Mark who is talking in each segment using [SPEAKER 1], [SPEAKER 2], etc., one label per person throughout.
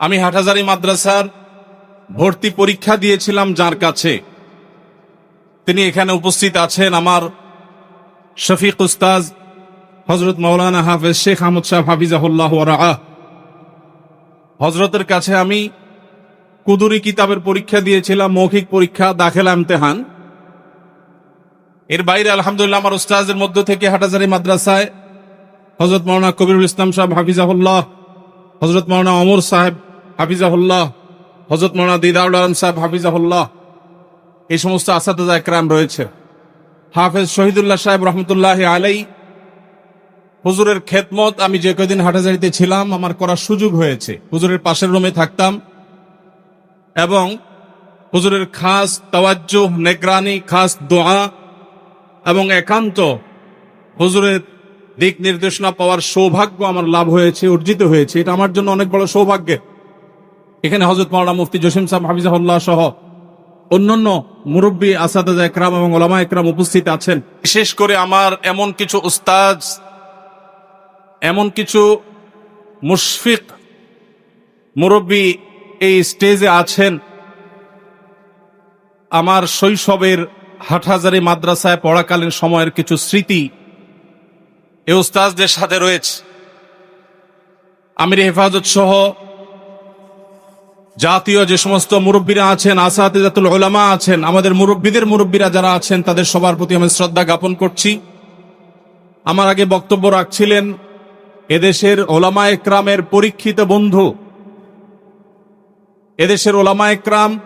[SPEAKER 1] আমি হাটহাজারি মাদ্রাসার ভর্তি পরীক্ষা দিয়েছিলাম যার কাছে। তিনি এখানে উপস্থিত আছেন আমার শফিক উস্তাজ হজরত মৌলানা হাফেজ শেখ আহমদ সাহেব হাফিজাহুল্লাহ হজরতের কাছে আমি কুদুরি কিতাবের পরীক্ষা দিয়েছিলাম, মৌখিক পরীক্ষা, দাখেলা ইমতেহান। এর বাইরে আলহামদুলিল্লাহ আমার উস্তাজের মধ্য থেকে হাটাজারি মাদ্রাসায় হজরত মৌলানা কবিরুল ইসলাম সাহেব হাফিজাহুল্লাহ হজরত মৌলানা অমর সাহেব হাফিজাহুল্লাহ হজরত মোনা দিদাউল আলম সাহেব হাফিজাহুল্লাহ, এই সমস্ত আসাদা একরাম রয়েছে। হাফেজ শহীদুল্লাহ সাহেব রহমতুল্লাহ আলাই, হুজুরের খেদমত, আমি যে কদিন হাটাজারিতে ছিলাম, আমার করার সুযোগ হয়েছে। হুজুরের পাশের রুমে থাকতাম এবং হুজুরের খাস তাওয়াজ্জ নেগরানি, খাস দোয়া এবং একান্ত হুজুরের দিক নির্দেশনা পাওয়ার সৌভাগ্য আমার লাভ হয়েছে, অর্জিত হয়েছে। এটা আমার জন্য অনেক বড় সৌভাগ্যের। এখানে হজরত মাওলানা মুফতি জসিম সাহেব হাফিজাহুল্লাহ সহ অন্যান্য মুরব্বী আসাদ একরাম এবং ওলামা একরাম উপস্থিত আছেন। বিশেষ করে আমার এমন কিছু উস্তাজ এমন কিছু মুশফিক মুরব্বী এই স্টেজে আছেন। আমার শৈশবের হাটহাজারি মাদ্রাসায় পড়াকালীন সময়ের কিছু স্মৃতি এ উস্তাজদের সাথে রয়েছে। আমির হেফাজত সহ জাতীয় যে সমস্ত মুরব্বীরা আছেন আসাহাতুল ওলামা আছেন, আমাদের মুরব্বীদের মুরব্বীরা যারা আছেন, তাদের সবার প্রতি আমি শ্রদ্ধা জ্ঞাপন করছি। আমার আগে বক্তব্য রাখছিলেন এদেশের ওলামা একরামের পরীক্ষিত বন্ধু। এদেশের ওলামা একরাম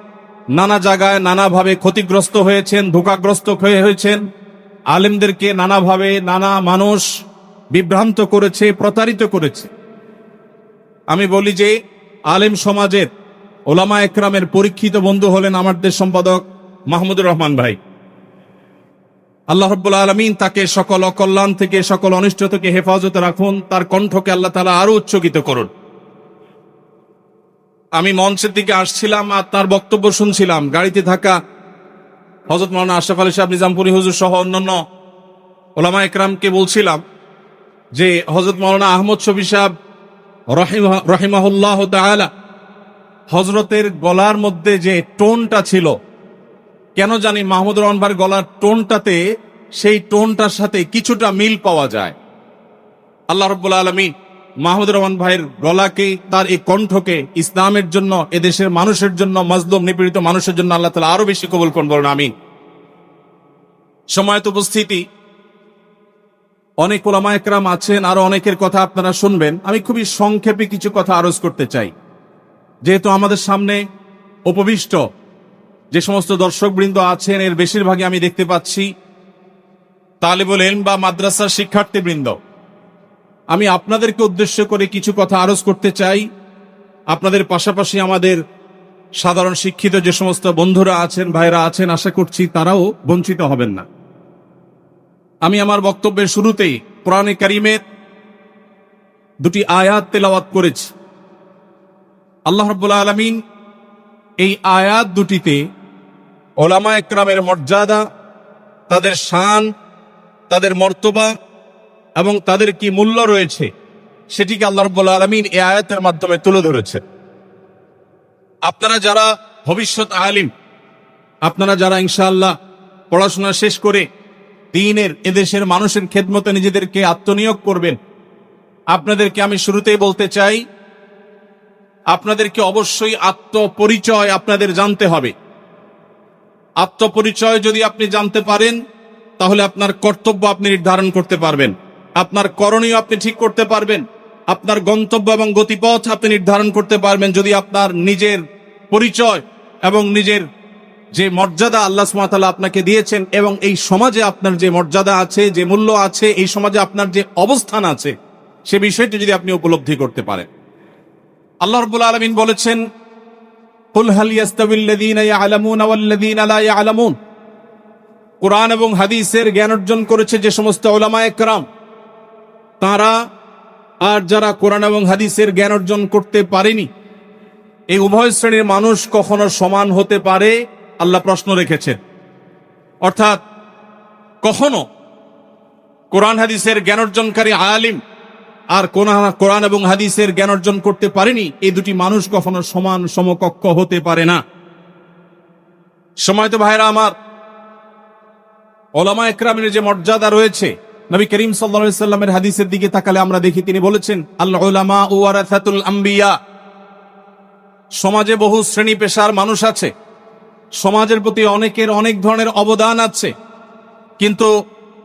[SPEAKER 1] নানা জায়গায় নানাভাবে ক্ষতিগ্রস্ত হয়েছেন, ধোকাগ্রস্ত হয়ে হয়েছেন। আলেমদেরকে নানাভাবে নানা মানুষ বিভ্রান্ত করেছে, প্রতারিত করেছে। আমি বলি যে, আলেম সমাজের ওলামা একরামের পরীক্ষিত বন্ধু হলেন আমার দেশ সম্পাদক মাহমুদুর রহমান ভাই। আল্লাহ রব্বুল আলমিন তাকে সকল অকল্যাণ থেকে, সকল অনিষ্ট থেকে হেফাজতে রাখুন, তার কণ্ঠকে আল্লাহ তালা আরও উচ্চকিত করুন। আমি মঞ্চের দিকে আসছিলাম আর তার বক্তব্য শুনছিলাম। গাড়িতে থাকা হজরত মৌলানা আশরাফ আলী সাহেব, নিজামপুরি হুজুর সহ অন্যান্য ওলামা একরামকে বলছিলাম যে হজরত মৌলানা আহমদ শফি সাহেব রহিমা রহিমাহুল্লাহ তাআলা হজরতের গলার মধ্যে যে টোনটা ছিল, কেন জানি মাহমুদ রহমান ভাইয়ের গলার টোনটাতে সেই টোনটার সাথে কিছুটা মিল পাওয়া যায়। আল্লাহ রব্বুল আলমী মাহমুদ রহমান ভাইয়ের গলাকে, তার এই কণ্ঠকে ইসলামের জন্য, এদেশের মানুষের জন্য, মজলুম, নিপীড়িত মানুষের জন্য আল্লাহ তালা আরও বেশি কবুল করুন বলেন আমি সময়ত উপস্থিতি। অনেক ওলামা একরাম আছেন, আরও অনেকের কথা আপনারা শুনবেন। আমি খুবই সংক্ষেপে কিছু কথা আরজ করতে চাই। যেহেতু আমাদের সামনে উপবিষ্ট যে সমস্ত দর্শকবৃন্দ আছেন, এর বেশিরভাগই আমি দেখতে পাচ্ছি তালিবুল এলম বা মাদ্রাসার শিক্ষার্থীবৃন্দ। আমি আপনাদেরকে উদ্দেশ্য করে কিছু কথা আরজ করতে চাই। আপনাদের পাশাপাশি আমাদের সাধারণ শিক্ষিত যে সমস্ত বন্ধুরা আছেন, ভাইরা আছেন, আশা করছি তারাও বঞ্চিত হবেন না। আমি আমার বক্তব্যের শুরুতেই কোরআনে কারিমের দুটি আয়াত তেলাওয়াত করেছি। আল্লাহ রব্বুল আলমিন এই আয়াত দুটিতে ওলামা একরামের মর্যাদা, তাদের শান, তাদের মর্তবা এবং তাদের কি মূল্য রয়েছে সেটিকে আল্লাহ রব্বুল আলমিন এই আয়াতের মাধ্যমে তুলে ধরেছে। আপনারা যারা ভবিষ্যৎ আলিম, আপনারা যারা ইনশাআল্লাহ পড়াশোনা শেষ করে দিনের এদেশের মানুষের খেদমতে নিজেদেরকে আত্মনিয়োগ করবেন, আপনাদেরকে আমি শুরুতেই বলতে চাই আপনাদেরকে অবশ্যই আত্মপরিচয় আপনাদের জানতে হবে। আত্মপরিচয় যদি আপনি জানতে পারেন, তাহলে আপনার কর্তব্য আপনি নির্ধারণ করতে পারবেন। আপনার করণীয় আপনি ঠিক করতে পারবেন। আপনার গন্তব্য এবং গতিপথ আপনি নির্ধারণ করতে পারবেন যদি আপনার নিজের পরিচয় এবং নিজের যে মর্যাদা আল্লাহ সুমাতালা আপনাকে দিয়েছেন এবং এই সমাজে আপনার যে মর্যাদা আছে, যে মূল্য আছে, এই সমাজে আপনার যে অবস্থান আছে, সে বিষয়টি যদি আপনি উপলব্ধি করতে পারেন। আল্লাহ রব্বুল আলমিন বলেছেন কোরআন এবং হাদিসের জ্ঞান অর্জন করেছে যে সমস্ত ওলামায়ে কেরাম, তারা আর যারা কোরআন এবং হাদিসের জ্ঞান অর্জন করতে পারেনি, এই উভয় শ্রেণির মানুষ কখনো সমান হতে পারে? আল্লাহ প্রশ্ন রেখেছেন। অর্থাৎ কখনো কোরআন হাদিসের জ্ঞান অর্জনকারী আলিম আর কোরআন এবং হাদিসের জ্ঞান অর্জন করতে পারেনি, এই দুটি মানুষ কখনো সমান সমকক্ষ হতে পারে না। সময় তো ভাইরা আমার, ওলামা একরামের যে মর্যাদা রয়েছে, নবী করিম সাল্লা সাল্লামের হাদিসের দিকে তাকালে আমরা দেখি তিনি বলেছেন আল্লাহ আম্বিয়া। সমাজে বহু শ্রেণি পেশার মানুষ আছে, সমাজের প্রতি অনেকের অনেক ধরনের অবদান আছে, কিন্তু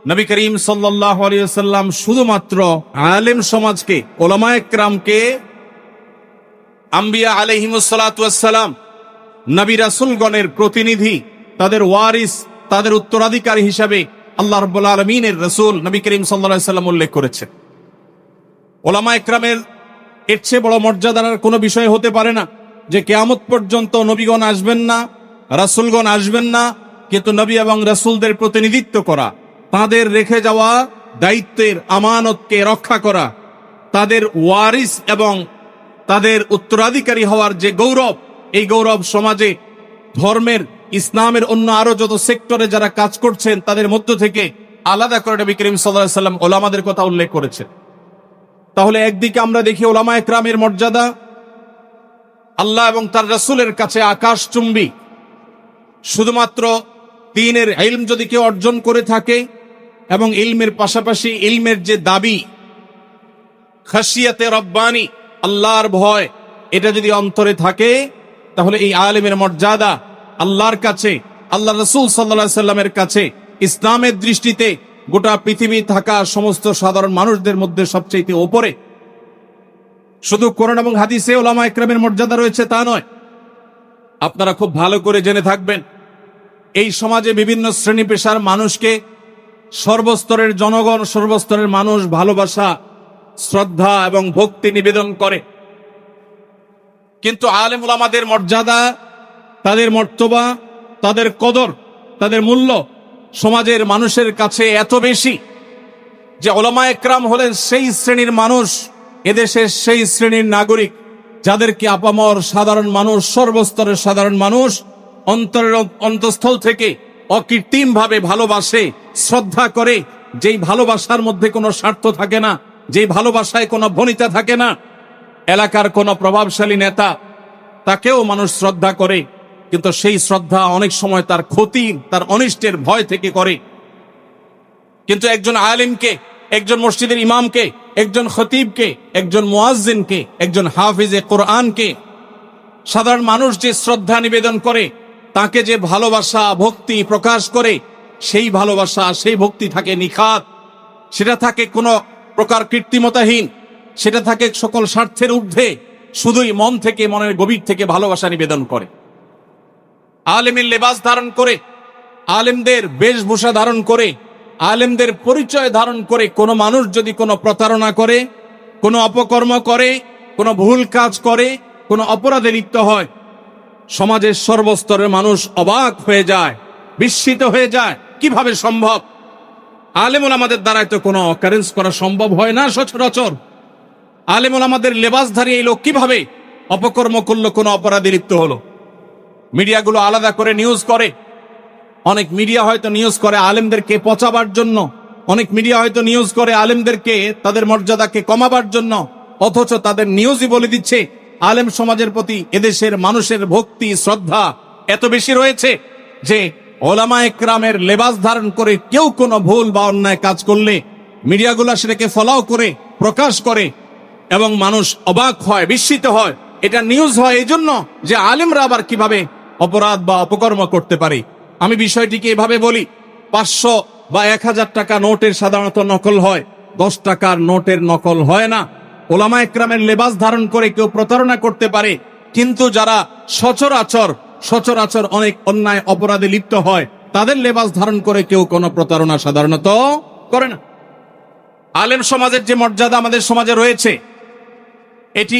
[SPEAKER 1] নবী করিম সাল্লাম শুধুমাত্র আলেম সমাজকে ওলামা একরামকে, আম্বিয়া আলহিমসালাম নবী রাসুলগণের প্রতিনিধি, তাদের ওয়ারিস, তাদের উত্তরাধিকারী হিসাবে আল্লাহ রব্বুল আলমিনের রসুল নবী করিম সাল্লা সাল্লাম উল্লেখ করেছেন। ওলামা একরামের এর চেয়ে বড় মর্যাদার কোনো বিষয় হতে পারে না যে কেয়ামত পর্যন্ত নবীগণ আসবেন না, রাসুলগণ আসবেন না, কিন্তু নবী এবং রাসুলদের প্রতিনিধিত্ব করা তাদের রেখে যাওয়া দায়িত্বের আমানতকে রক্ষা করা, তাদের ওয়ারিস এবং তাদের উত্তরাধিকারী হওয়ার যে গৌরব, এই গৌরব সমাজে, ধর্মের, ইসলামের অন্য আরও যত সেক্টরে যারা কাজ করছেন, তাদের মধ্য থেকে আলাদা করে নবী করিম সাল্লাম ওলামাদের কথা উল্লেখ করেছেন। তাহলে একদিকে আমরা দেখি ওলামা একরামের মর্যাদা, আল্লাহ এবং তার রাসূলের কাছে আকাশ চুম্বি শুধুমাত্র দিনের ইলম যদি কেউ অর্জন করে থাকে এবং ইলমের পাশাপাশি ইলমের যে দাবি, খাসিয়াতে রব্বানি, আল্লাহর ভয়, এটা যদি অন্তরে থাকে, তাহলে এই আলেমের মর্যাদা আল্লাহর কাছে, আল্লাহ রসুল সাল্লা সাল্লামের কাছে, ইসলামের দৃষ্টিতে গোটা পৃথিবী থাকা সমস্ত সাধারণ মানুষদের মধ্যে সবচেয়ে ওপরে। শুধু কোরআন এবং হাদিসে ওলামা একরামের মর্যাদা রয়েছে তা নয়। আপনারা খুব ভালো করে জেনে থাকবেন, এই সমাজে বিভিন্ন শ্রেণি পেশার মানুষকে সর্বস্তরের জনগণ, সর্বস্তরের মানুষ ভালোবাসা, শ্রদ্ধা এবং ভক্তি নিবেদন করে। কিন্তু আলেম ওলামাদের মর্যাদা, তাদের মর্তবা, তাদের কদর, তাদের মূল্য সমাজের মানুষের কাছে এত বেশি যে ওলামা একরাম হলেন সেই শ্রেণির মানুষ, এদেশের সেই শ্রেণির নাগরিক, যাদেরকে আপামর সাধারণ মানুষ, সর্বস্তরের সাধারণ মানুষ অন্তরের অন্তঃস্থল থেকে অকৃত্রিম ভাবে ভালোবাসে, শ্রদ্ধা করে, যেই ভালোবাসার মধ্যে কোনো স্বার্থ থাকে না, যেই ভালোবাসায় কোনো ভনিতা থাকে না, এলাকার কোনো প্রভাবশালী নেতা, তাকেও মানুষ শ্রদ্ধা করে, কিন্তু সেই শ্রদ্ধা অনেক সময় তার ক্ষতি, তার অনিষ্টের ভয় থেকে করে। কিন্তু একজন আলিমকে, একজন মসজিদের ইমামকে, একজন খতিবকে, একজন মুয়াজ্জিনকে, একজন হাফিজে কোরআনকে, সাধারণ মানুষ যে শ্রদ্ধা নিবেদন করে তাকে যে ভালোবাসা, ভক্তি প্রকাশ করে, সেই ভালোবাসা, সেই ভক্তি থাকে নিখাত। সেটা থাকে কোনো প্রকার কৃত্রিমতাহীন। সেটা থাকে সকল স্বার্থের ঊর্ধ্বে, শুধুই মন থেকে, মনের গভীর থেকে ভালোবাসা নিবেদন করে। আলেমের লেবাস ধারণ করে, আলেমদের বেশভূষা ধারণ করে, আলেমদের পরিচয় ধারণ করে কোনো মানুষ যদি কোনো প্রতারণা করে, কোনো অপকর্ম করে, কোনো ভুল কাজ করে, কোনো অপরাধে লিপ্ত হয় সমাজের সর্বস্তরের মানুষ অবাক হয়ে যায়, বিস্মিত হয়ে যায়, কীভাবে সম্ভব? আলেমুল আমাদের দ্বারাই তো কোনো অকারেন্স করা সম্ভব হয় না সচরাচর। আলেমুল আমাদের লেবাসধারী এই লোক কীভাবে অপকর্ম করল, কোনো অপরাধে লিপ্ত হলো? মিডিয়াগুলো আলাদা করে নিউজ করে। অনেক মিডিয়া হয়তো নিউজ করে আলেমদেরকে পচাবার জন্য। অনেক মিডিয়া হয়তো নিউজ করে আলেমদেরকে তাদের মর্যাদাকে কমাবার জন্য। অথচ তাদের নিউজই বলে দিচ্ছে আলেম সমাজের প্রতি এদেশের মানুষের ভক্তি, শ্রদ্ধা এত বেশি রয়েছে যে ওলামা একরামের লেবাস ধারণ করে কেউ কোনো ভুল বা অন্যায় কাজ করলে মিডিয়াগুলো সেটাকে ফলাও করে, প্রকাশ করে এবং মানুষ অবাক হয়, বিস্মিত হয়। এটা নিউজ হয় এই জন্য যে আলেমরা আবার কীভাবে অপরাধ বা অপকর্ম করতে পারে। আমি বিষয়টিকে এভাবে বলি, পাঁচশো বা এক হাজার টাকা নোটের সাধারণত নকল হয়, দশ টাকার নোটের নকল হয় না। ওলামা একরামের লেবাস ধারণ করে কেউ প্রতারণা করতে পারে, কিন্তু যারা সচরাচর সচরাচর অনেক অন্যায় অপরাধে লিপ্ত হয়, তাদের লেবাস ধারণ করে কেউ কোনো প্রতারণা সাধারণত করে না। আলেম সমাজের যে মর্যাদা আমাদের সমাজে রয়েছে, এটি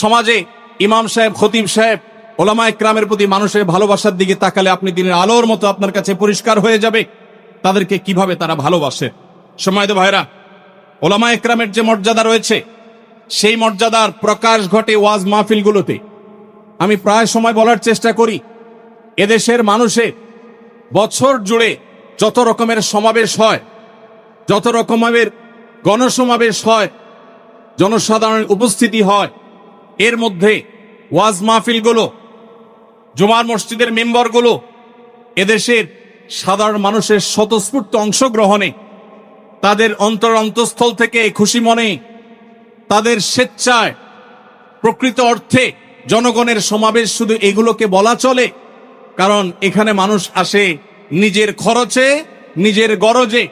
[SPEAKER 1] সমাজে ইমাম সাহেব, খতিব সাহেব, ওলামা একরামের প্রতি মানুষের ভালোবাসার দিকে তাকালে আপনি দিনের আলোর মতো আপনার কাছে পরিষ্কার হয়ে যাবে। তাদেরকে কীভাবে তারা ভালোবাসে? সময় ভাইরা ওলামা একরামের যে মর্যাদা রয়েছে সেই মর্যাদার প্রকাশ ঘটে ওয়াজ মাহফিলগুলোতে। আমি প্রায় সময় বলার চেষ্টা করি, এদেশের মানুষের বছর জুড়ে যত রকমের সমাবেশ হয়, যত রকমের গণসমাবেশ হয়, জনসাধারণের উপস্থিতি হয়, এর মধ্যে ওয়াজ মাহফিলগুলো, জুমার মসজিদের মেম্বারগুলো, এদেশের সাধারণ মানুষের স্বতঃস্ফূর্ত অংশগ্রহণে, তাদের অন্তর অন্তঃস্থল থেকে খুশি মনে তাদের স্বেচ্ছায়, প্রকৃত অর্থে জনগণের সমাবেশ শুধু এগুলোকে বলা চলে। কারণ এখানে মানুষ আসে নিজের খরচে, নিজের গরজে,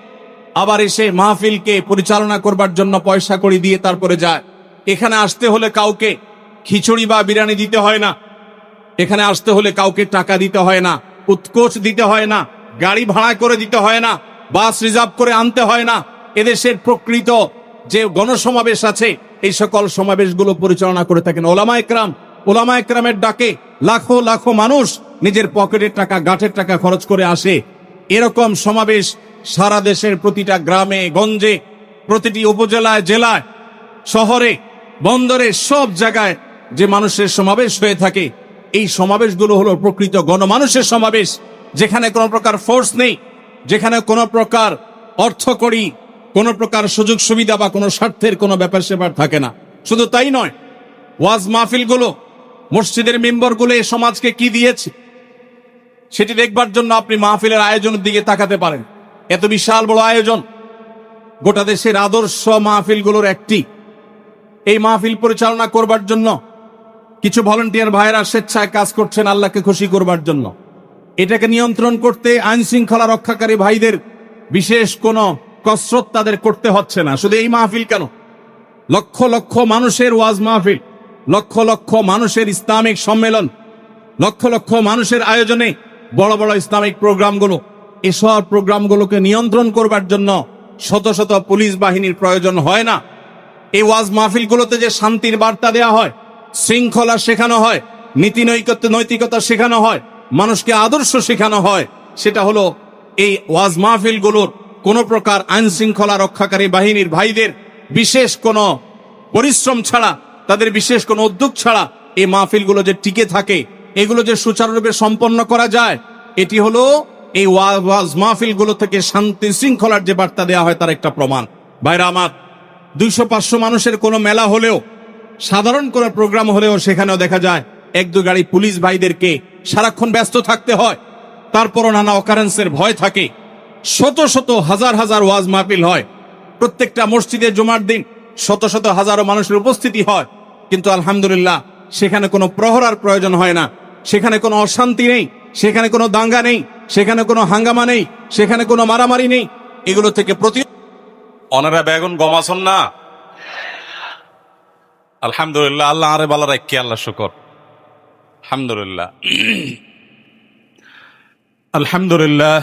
[SPEAKER 1] আবার এসে মাহফিলকে পরিচালনা করবার জন্য পয়সা কড়ি দিয়ে তারপরে যায়। এখানে আসতে হলে কাউকে খিচুড়ি বা বিরিয়ানি দিতে হয় না। এখানে আসতে হলে কাউকে টাকা দিতে হয় না, উৎকোচ দিতে হয় না, গাড়ি ভাড়া করে দিতে হয় না, বাস রিজার্ভ করে আনতে হয় না। এদেশের প্রকৃত যে গণসমাবেশ আছে, এই সকল সমাবেশগুলো পরিচালনা করে থাকেন ওলামা একরাম। ওলামা একরামের ডাকে লাখো লাখো মানুষ নিজের পকেটের টাকা, গাঁটের টাকা খরচ করে আসে। এরকম সমাবেশ সারা দেশের প্রতিটা গ্রামে, গঞ্জে, প্রতিটি উপজেলায়, জেলায়, শহরে, বন্দরে, সব জায়গায় যে মানুষের সমাবেশ হয়ে থাকে, এই সমাবেশগুলো হলো প্রকৃত গণমানুষের সমাবেশ, যেখানে কোনো প্রকার ফোর্স নেই, যেখানে কোনো প্রকার অর্থকড়ি কোনো প্রকার সুযোগ সুবিধা বা কোনো স্বার্থের কোনো ব্যাপার স্যাপার থাকে না। শুধু তাই নয়, ওয়াজ মাহফিলগুলো, মসজিদের মেম্বারগুলো এই সমাজকে কি দিয়েছে, সেটি দেখবার জন্য আপনি মাহফিলের আয়োজনের দিকে তাকাতে পারেন। এত বিশাল বড় আয়োজন। গোটা দেশের আদর্শ মাহফিলগুলোর একটি। এই মাহফিল পরিচালনা করবার জন্য কিছু ভলেন্টিয়ার ভাইয়েরা স্বেচ্ছায় কাজ করছেন আল্লাহকে খুশি করবার জন্য। এটাকে নিয়ন্ত্রণ করতে আইন শৃঙ্খলা রক্ষাকারী ভাইদের বিশেষ কোনো কসরত তাদের করতে হচ্ছে না। শুধু এই মাহফিল কেন? লক্ষ লক্ষ মানুষের ওয়াজ মাহফিল, লক্ষ লক্ষ মানুষের ইসলামিক সম্মেলন, লক্ষ লক্ষ মানুষের আয়োজনে বড় বড় ইসলামিক প্রোগ্রামগুলো, এসব প্রোগ্রামগুলোকে নিয়ন্ত্রণ করবার জন্য শত শত পুলিশ বাহিনীর প্রয়োজন হয় না। এই ওয়াজ মাহফিলগুলোতে যে শান্তির বার্তা দেওয়া হয়, শৃঙ্খলা শেখানো হয় নীতি নৈকত্য নৈতিকতা শেখানো হয়, মানুষকে আদর্শ শেখানো হয়, সেটা হলো এই ওয়াজ মাহফিলগুলোর কোন প্রকার আইন শৃঙ্খলা রক্ষাকারী বাহিনীর ভাইদের বিশেষ কোনো পরিশ্রম ছাড়া, তাদের বিশেষ কোনো উদ্যোগ ছাড়া এই মাহফিলগুলো যে টিকে থাকে, এগুলো যে সুচারুরূপে সম্পন্ন করা যায়, এটি হলো এই ওয়া- ওয়াজ মাহফিলগুলো থেকে শান্তি শৃঙ্খলার যে বার্তা দেওয়া হয় তার একটা প্রমাণ। বাইরে আমার, দুইশো পাঁচশো মানুষের কোনো মেলা হলেও, সাধারণ কোনো প্রোগ্রাম হলেও সেখানেও দেখা যায়, এক দু গাড়ি পুলিশ ভাইদেরকে সারাক্ষণ ব্যস্ত থাকতে হয়, তারপরও নানা অকারেন্সের ভয় থাকে। শত শত হাজার হাজার ওয়াজ মাহফিল হয়। প্রত্যেকটা মসজিদে জুমার দিন শত শত হাজারো মানুষের উপস্থিতি হয়। কিন্তু আলহামদুলিল্লাহ, সেখানে কোনো প্রহরার প্রয়োজন হয় না। সেখানে কোনো অশান্তি নেই, সেখানে কোনো দাঙ্গা নেই, সেখানে কোনো হাঙ্গামা নেই, সেখানে কোনো মারামারি নেই। এগুলো থেকে প্রতি
[SPEAKER 2] অনারা বেগুন গমাছন না? আলহামদুলিল্লাহ, আল্লাহ আরে বালা রাখি, আল্লাহ শুকর। আলহামদুলিল্লাহ। আলহামদুলিল্লাহ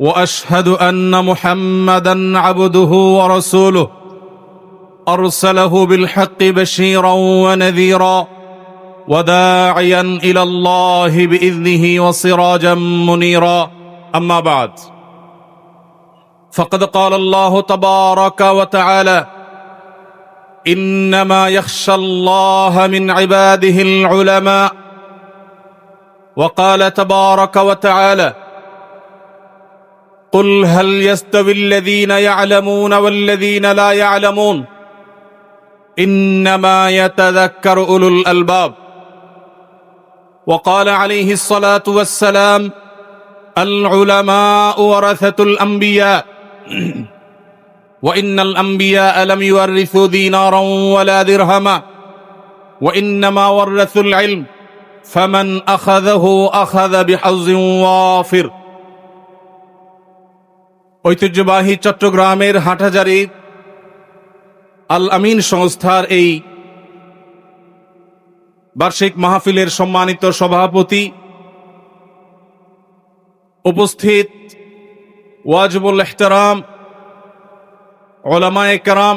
[SPEAKER 2] وأشهد أن محمدا عبده ورسوله. أرسله بالحق بشيرا ونذيرا وداعيا إلى الله بإذنه وسراجا منيرا. أما بعد فقد قال الله تبارك وتعالى إنما يخشى الله من عباده العلماء. وقال تبارك وتعالى قل هل يستوي الذين يعلمون والذين لا يعلمون؟ إنما يتذكر أولو الألباب. وقال عليه الصلاة والسلام العلماء ورثة الأنبياء. وإن الأنبياء لم يورثوا دينارا ولا درهما. وإنما ورثوا العلم. فمن أخذه أخذ بحظ وافر. ঐতিহ্যবাহী চট্টগ্রামের হাটহাজারি আল আমিন সংস্থার এই বার্ষিক মাহফিলের সম্মানিত সভাপতি উপস্থিত ওয়াজবুল এহতারাম, ওলামায় কেরাম